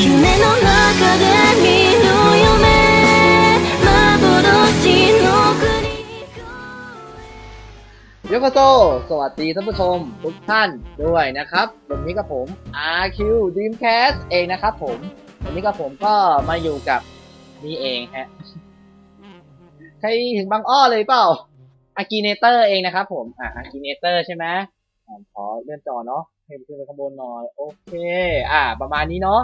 夢の中で見る夢幻の国に โยโกโซสวัสดีท่านผู้ชมทุกท่านด้วยนะครับ วันนี้กับผม RQ Dreamcast เองนะครับผม วันนี้กับผมก็มาอยู่กับนี่เองฮะ ใครถึงบางอ้อเลยเปล่า a g i n a t o r เองนะครับผม อ่า a g i n a t o r ใช่ไหมอ่าขอเลื่อนจอเนาะให้ขึ้นไปข้างบนหน่อย โอเค อ่า ประมาณนี้เนาะ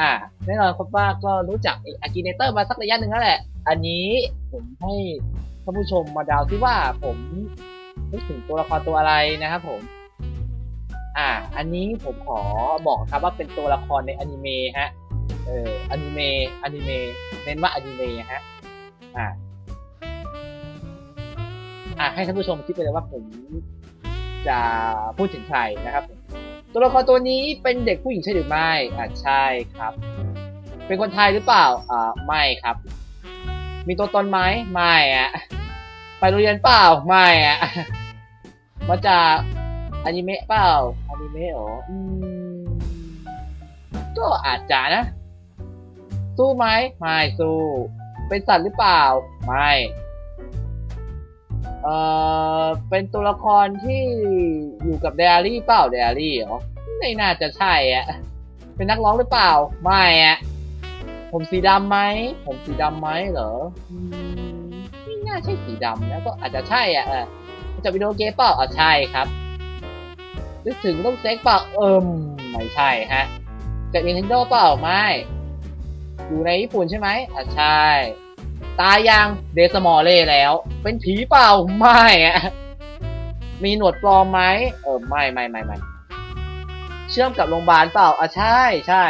อ่าแน่นอนครับว่าก็รู้จัก a g i n a t o r มาสักระยะหนึ่งแล้วแหละ อันนี้ผมให้ท่านผู้ชมมาดาวที่ว่าผมนึกถึงตัวละครตัวอะไรนะครับผม อ่า อันนี้ผมขอบอกครับว่าเป็นตัวละครในอนิเมะฮะ เอออนิเมะอนิเมะเน้นว่าอนิเมะฮะ อ่า อ่าให้ท่านผู้ชมคิดไปเลยว่าผมจะพูดถึงใครนะครับผม ตัวละครตัวนี้เป็นเด็กผู้หญิงใช่หรือไม่อ่าใช่ครับ เป็นคนไทยหรือเปล่าอ่าไม่ครับ มีตัวตนไหมไม่อะไปโรงเรียนเปล่าไม่อะมาจากอนิเมะเปล่าอนิเมะหรออืมก็อาจจะนะ สู้ไหมไม่สู้ เป็นสัตว์หรือเปล่า ไม่ เอ่อเป็นตัวละครที่อยู่กับเดอารี่เปล่าเดอารี่เหรอไม่น่าจะใช่อะเป็นนักร้องหรือเปล่า ไม่อะผมสีดำไหมผมสีดำไหมเหรอไม่น่าใช่สีดำนะก็อาจจะใช่อะเออจากวิดีโอเกมเปล่าอะใช่ครับนึกถึงต้องเซ็กเปล่าเอิมไม่ใช่ฮะจาก Nintendo เปล่าไม่ อยู่ในญี่ปุ่นใช่ไหมอะใช่ ตายยังเดสมอเล่แล้ว เป็นผีเปล่าไม่อะมีหนวดปลอมไหมเออไม่ไม่ไม่ไม่เชื่อมกับโรงพยาบาลเปล่าอะใช่ใช่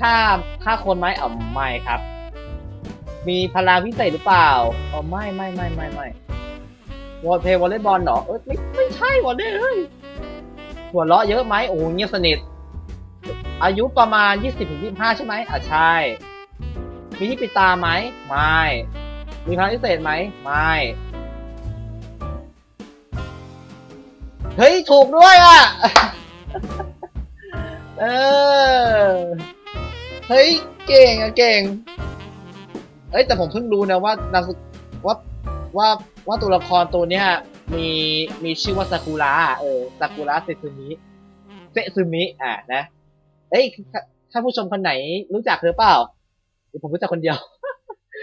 ฆ่าฆ่าคนไหมอ๋อไม่ครับ มีพลังพิเศษหรือเปล่าเออไม่ไม่ไม่ไม่ไม่วอลเพย์วอลเลย์บอลเหรอเออไม่ไม่ใช่วอลเลย์เลยหัวเราะเยอะไหมโอ้เงียบสนิทอายุประมาณ 20-25 ใช่ไหมอะใช่ มีที่ปิดตาไหมไม่ มีพลังพิเศษไหมไม่ เฮ้ย ถูกด้วยอะ เออ เฮ้ย เก่งอะเก่ง เอ้ย แต่ผมเพิ่งรู้นะว่านามสว่าว่าว่าตัวละครตัวเนี้ยมีมีชื่อว่าซากุระเออซากุระเซซึมิเซซึมิอะนะ เอ้ยถ้าถ้าผู้ชมคนไหนรู้จักหรือเปล่า ผมรู้จักคนเดียว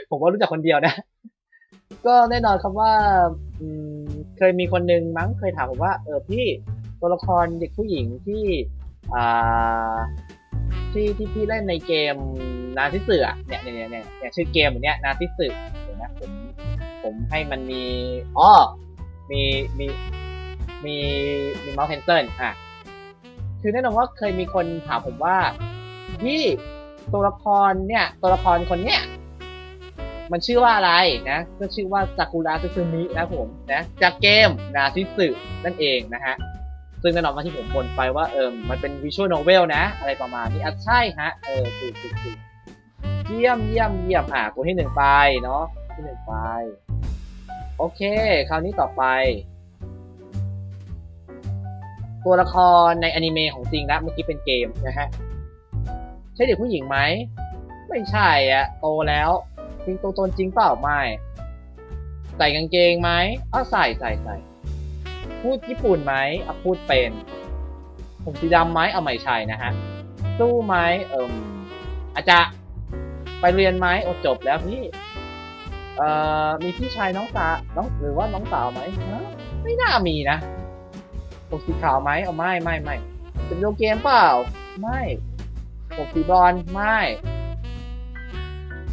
ผมว่ารู้จักคนเดียวนะ ก็แน่นอนครับว่าเคยมีคนหนึ่งมั้งเคยถามผมว่า เออพี่ตัวละครเด็กผู้หญิงที่อ่าที่ที่พี่เล่นในเกมนาทิสึอะเนี่ยเนี่ยเนี่ยเนี่ยเนี่ยชื่อเกมเนี้ยนาทิสึเดี๋ยวนะผมผมให้มันมีอ๋อมีมีมีมีเมาส์เพนเซิลอะคือแน่นอนว่าเคยมีคนถามผมว่าที่ ตัวละครเนี่ยตัวละครคนเนี้ยมันชื่อว่าอะไรนะ ก็ชื่อว่าซากุระซึซึมินะผมนะจากเกมนาซิสึนั่นเองนะฮะซึ่งแน่นอนว่าที่ผมบ่นไปว่าเออมันเป็นวิชวลโนเวลนะ อะไรประมาณนี้อะใช่ฮะเออถูกถูกถูกเยี่ยมเยี่ยมเยี่ยมอะตัวที่หนึ่งไปเนาะที่หนึ่งไป โอเค คราวนี้ต่อไป ตัวละครในอนิเมะของจริงนะเมื่อกี้เป็นเกมนะฮะ ใช่เด็กผู้หญิงไหม ไม่ใช่อะโตแล้วจริงตัวตนจริงเปล่าไม่ใส่กางเกงไหมอ้าใส่ใส่ใส่พูดญี่ปุ่นไหมอะพูดเป็น ผมสีดำไหมเอาไม่ใช่นะฮะ สู้ไหมเอิมอาจจะไปเรียนไหมโอ้จบแล้วพี่ เอ่อ มีพี่ชายน้องสาวน้องหรือว่าน้องสาวไหมไม่น่ามีนะผมสีขาวไหมเอาไม่ไม่ไม่จะเป็นโลเกมเปล่า ไม่ ผมสีบอลไม่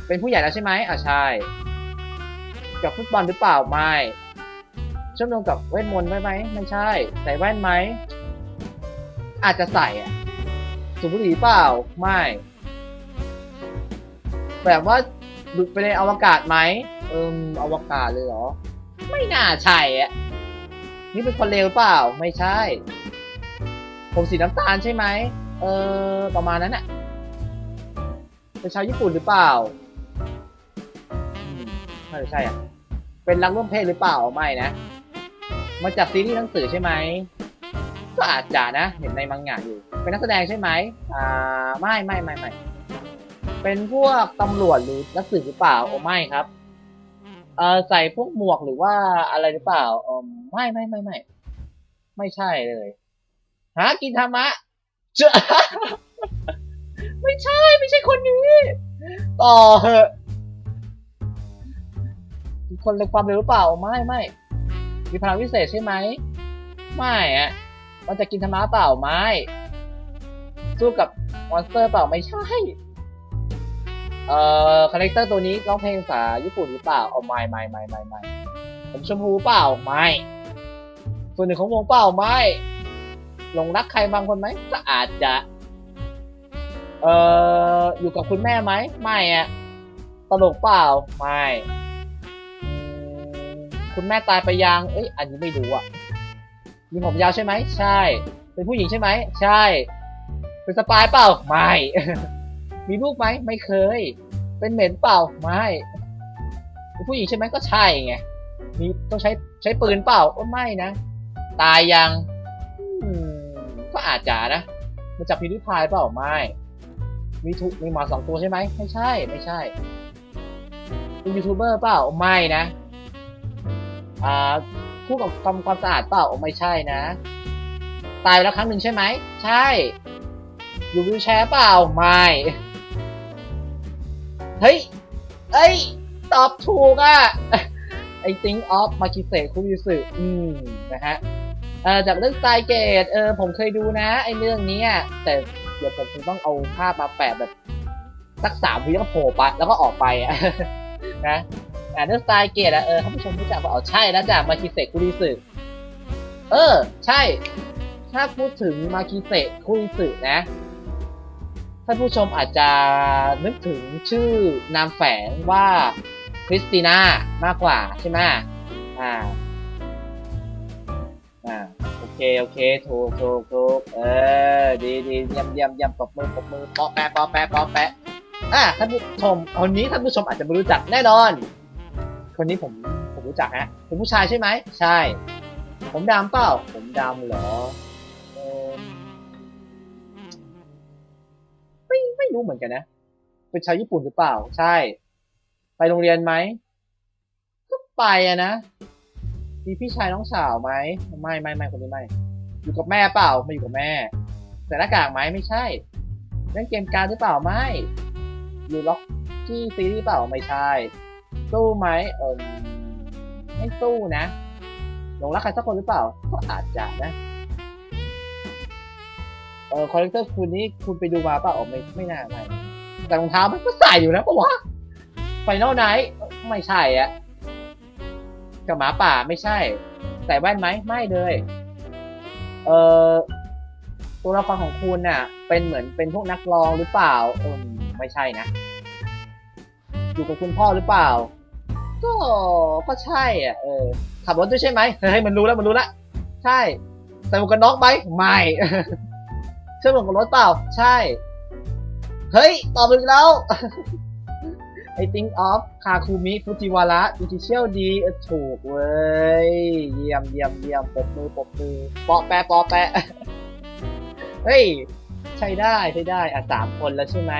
เป็นผู้ใหญ่แล้วใช่ไหมอะใช่กับฟุตบอลหรือเปล่าไม่เชื่อมโยงกับเวทมนต์ไหมไหมไม่ใช่ ใส่แว่นไหม อาจจะใส่อะสูบบุหรี่เปล่าไม่ แบบว่าหลุดไปในอวกาศไหมเอิมอวกาศเลยเหรอ ไม่น่าใช่อะนี่เป็นคนเลวเปล่า ไม่ใช่ ผมสีน้ำตาลใช่ไหม เออ ประมาณนั้นอะ เป็นชาวญี่ปุ่นหรือเปล่าอืมน่าจะใช่อะ เป็นรักร่วมเพศหรือเปล่าไม่นะ มาจากซีรีส์หนังสือใช่ไหมก็อาจจะนะ เห็นในมังงะอยู่ เป็นนักแสดงใช่ไหมอ่าไม่ไม่ไม่ไม่เป็นพวกตำรวจหรือนักสืบหรือเปล่าโอ้ไม่ครับเออใส่พวกหมวกหรือว่าอะไรหรือเปล่าเออไม่ไม่ไม่ไม่ไม่ใช่เลย หากินธรรมะเจอ ไม่ใช่ ไม่ใช่คนนี้ ต่อเหอะคนเร็วความเร็วหรือเปล่า ไม่ไม่มีพลังวิเศษใช่ไหม ไม่อะมันจะกินธรรมะเปล่า ไม่ สู้กับมอนสเตอร์เปล่า ไม่ใช่ เอ่อ คาแรคเตอร์ตัวนี้ร้องเพลงภาษาญี่ปุ่นหรือเปล่าเอาไม่ไม่ไม่ไม่ไม่ผมชมพูเปล่า ไม่ ส่วนหนึ่งของวงเปล่า ไม่ หลงรักใครบางคนไหมก็อาจจะ เอออยู่กับคุณแม่ไหมไม่อะตลกเปล่าไม่คุณแม่ตายไปยัง เอ้ย อันนี้ไม่รู้อะ มีผมยาวใช่ไหม ใช่ เป็นผู้หญิงใช่ไหม ใช่ เป็นสปายเปล่า ไม่ มีลูกไหม ไม่เคย เป็นเหม็นเปล่า ไม่ เป็นผู้หญิงใช่ไหมก็ใช่ไง มีต้องใช้ใช้ปืนเปล่าก็ไม่นะ ตายยัง ก็อาจจะนะ มาจากพิริพายเปล่า ไม่ มีทุมีหมาสองตัวใช่ไหมไม่ใช่ ไม่ใช่เป็นยูทูบเบอร์เปล่าไม่นะอ่าคู่กับทำความสะอาดเปล่าไม่ใช่นะ ตายแล้วครั้งหนึ่งใช่ไหมใช่ อยู่วิวแชร์เปล่าไม่เฮ้ยเอ้ยตอบถูกอะไอ think of มาคิเซคุยิสึอืมนะฮะเอ่อจากเรื่องสไตล์เกตเออผมเคยดูนะไอเรื่องนี้อะแต่ เดี๋ยวผมคงต้องเอาภาพมาแปะแบบสักสามวิแล้วก็โผล่ไปแล้วก็ออกไปอะนะอ่าเรื่องสไตล์เกตอะเออท่านผู้ชมรู้จักเปล่าอ๋อใช่แล้วจากมาคิเซคุริสึเออ ใช่ ถ้าพูดถึงมาคิเซคุริสึนะท่านผู้ชมอาจจะนึกถึงชื่อนามแฝงว่าคริสติน่ามากกว่าใช่ไหมอ่า เคโอเคถูกถูกถูกเออดีดีเยี่ยมเยี่ยมเยี่ยมปรบมือปรบมือปอแปะปอแปะปอแปะอ่าท่านผู้ชมคนนี้ท่านผู้ชมอาจจะไม่รู้จักแน่นอน คนนี้ผมผมรู้จักฮะเป็นผู้ชายใช่ไหมใช่ ผมดำเปล่าผมดำเหรอเออไม่ไม่รู้เหมือนกันนะเป็นชาวญี่ปุ่นหรือเปล่า ใช่ ไปโรงเรียนไหมก็ไปอะนะ มีพี่ชายน้องสาวไหมไม่ไม่ไม่คนนี้ไม่อยู่กับแม่เปล่าไม่อยู่กับแม่ใส่หน้ากากไหมไม่ใช่เล่นเกมการหรือเปล่าไม่อยู่ล็อกที่ซีรีส์เปล่าไม่ใช่สู้ไหมเออไม่สู้นะหลงรักใครสักคนหรือเปล่า ก็อาจจะนะเออคอลเลกเตอร์คุณนี่คุณไปดูมาเปล่าอ๋อไม่ไม่น่าไม่แต่รองเท้ามันก็ใส่อยู่นะปะวะไฟนอลไนท์ไม่ใช่อะ กับหมาป่าไม่ใช่ ใส่แว่นไหมไม่เลย เออตัวละครของคุณน่ะ เป็นเหมือนเป็นพวกนักร้องหรือเปล่าเออไม่ใช่นะ อยู่กับคุณพ่อหรือเปล่า ก็ก็ใช่อะเออขับรถด้วยใช่ไหมเฮ้ยมันรู้แล้วมันรู้แล้วใช่ใส่หมวกกันน็อกไหมไม่เชื่อมหมวกกันรถเปล่า ใช่ เฮ้ยตอบอีกแล้ว I think of คาคุมิฟุจิวาระ Judicial D เออถูกเว้ย เยี่ยมเยี่ยมเยี่ยมปบมือปบมือปอแปะปอแปะ เฮ้ย ใช้ได้ใช้ได้ อะสามคนแล้วใช่ไหม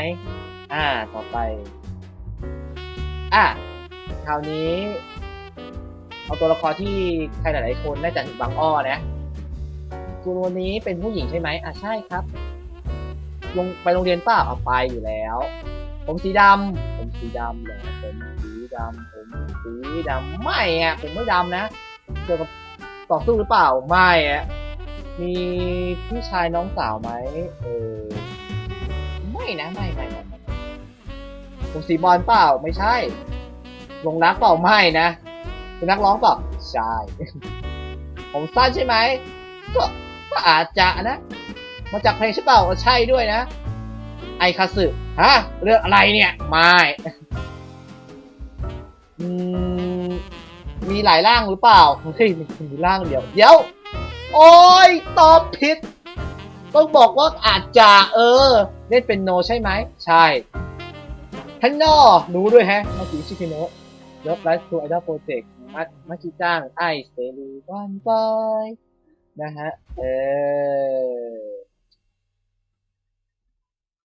อ่า ต่อไป อะ คราวนี้ เอาตัวละครที่ใครหลายๆคนน่าจะถึงบางอ้อนะตัวนี้เป็นผู้หญิงใช่ไหมอะใช่ครับลงไปโรงเรียนปล่าเอาไปอยู่แล้ว ผมสีดำ สีดำเหรอผมสีดำผมสีดำไม่อะผมไม่ดำนะเกี่ยวกับต่อสู้หรือเปล่าไม่อะมีพี่ชายน้องสาวไหมเออไม่นะไม่ไม่ไม่ผมสีบอลเปล่าไม่ใช่ลงรักเปล่าไม่นะเป็นนักร้องเปล่าใช่ผมสั้นใช่ไหมก็ก็อาจจะนะ มาจากเพลงใช่เปล่าใช่ด้วยนะ ไอคาสึฮะเรื่องอะไรเนี่ยไม่มีหลายร่างหรือเปล่าเฮ้ยมีมีร่างเดียว เดี๋ยว โอ้ยตอบผิด ต้องบอกว่าอาจจะเออ เล่นเป็นโนใช่ไหม ใช่ท่านนอรู้ด้วยแฮะมากิชิคิโนะเลิฟไลฟ์ทูไอดอลโปรเจกต์มัมากิจ้างไอเซรีวันบอยนะฮะ เออ